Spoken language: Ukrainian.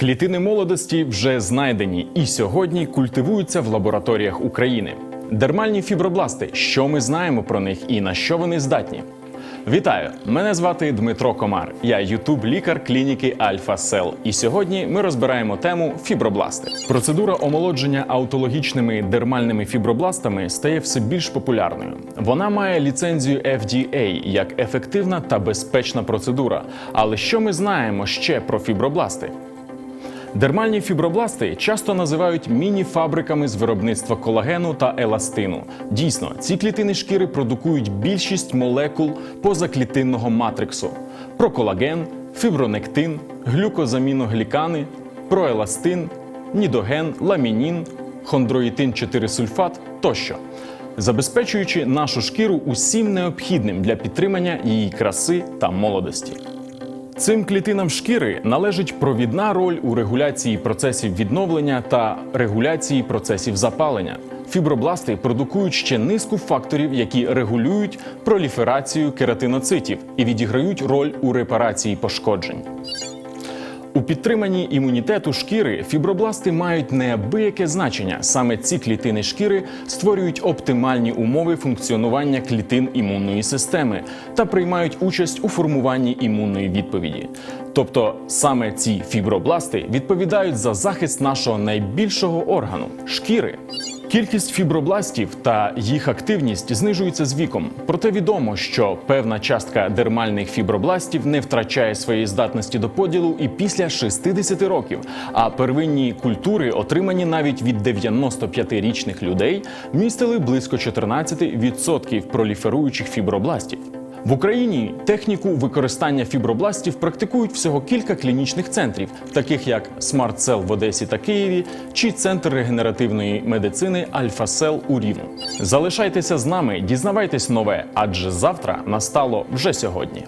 Клітини молодості вже знайдені і сьогодні культивуються в лабораторіях України. Дермальні фібробласти. Що ми знаємо про них і на що вони здатні? Вітаю! Мене звати Дмитро Комар. Я ютуб-лікар клініки Альфа Сел. І сьогодні ми розбираємо тему фібробласти. Процедура омолодження аутологічними дермальними фібробластами стає все більш популярною. Вона має ліцензію FDA як ефективна та безпечна процедура. Але що ми знаємо ще про фібробласти? Дермальні фібробласти часто називають міні-фабриками з виробництва колагену та еластину. Дійсно, ці клітини шкіри продукують більшість молекул позаклітинного матриксу: проколаген, фібронектин, глюкозаміноглікани, проеластин, нідоген, ламінін, хондроїтин 4 сульфат тощо. Забезпечуючи нашу шкіру усім необхідним для підтримання її краси та молодості. Цим клітинам шкіри належить провідна роль у регуляції процесів відновлення та регуляції процесів запалення. Фібробласти продукують ще низку факторів, які регулюють проліферацію кератиноцитів і відіграють роль у репарації пошкоджень. Підтриманні імунітету шкіри фібробласти мають неабияке значення. Саме ці клітини шкіри створюють оптимальні умови функціонування клітин імунної системи та приймають участь у формуванні імунної відповіді. Тобто саме ці фібробласти відповідають за захист нашого найбільшого органу шкіри. Кількість фібробластів та їх активність знижується з віком. Проте відомо, що певна частка дермальних фібробластів не втрачає своєї здатності до поділу і після 60 років. А первинні культури, отримані навіть від 95-річних людей, містили близько 14% проліферуючих фібробластів. В Україні техніку використання фібробластів практикують всього кілька клінічних центрів, таких як SmartCell в Одесі та Києві, чи центр регенеративної медицини Альфа-Сел у Рівну. Залишайтеся з нами, дізнавайтесь нове, адже завтра настало вже сьогодні.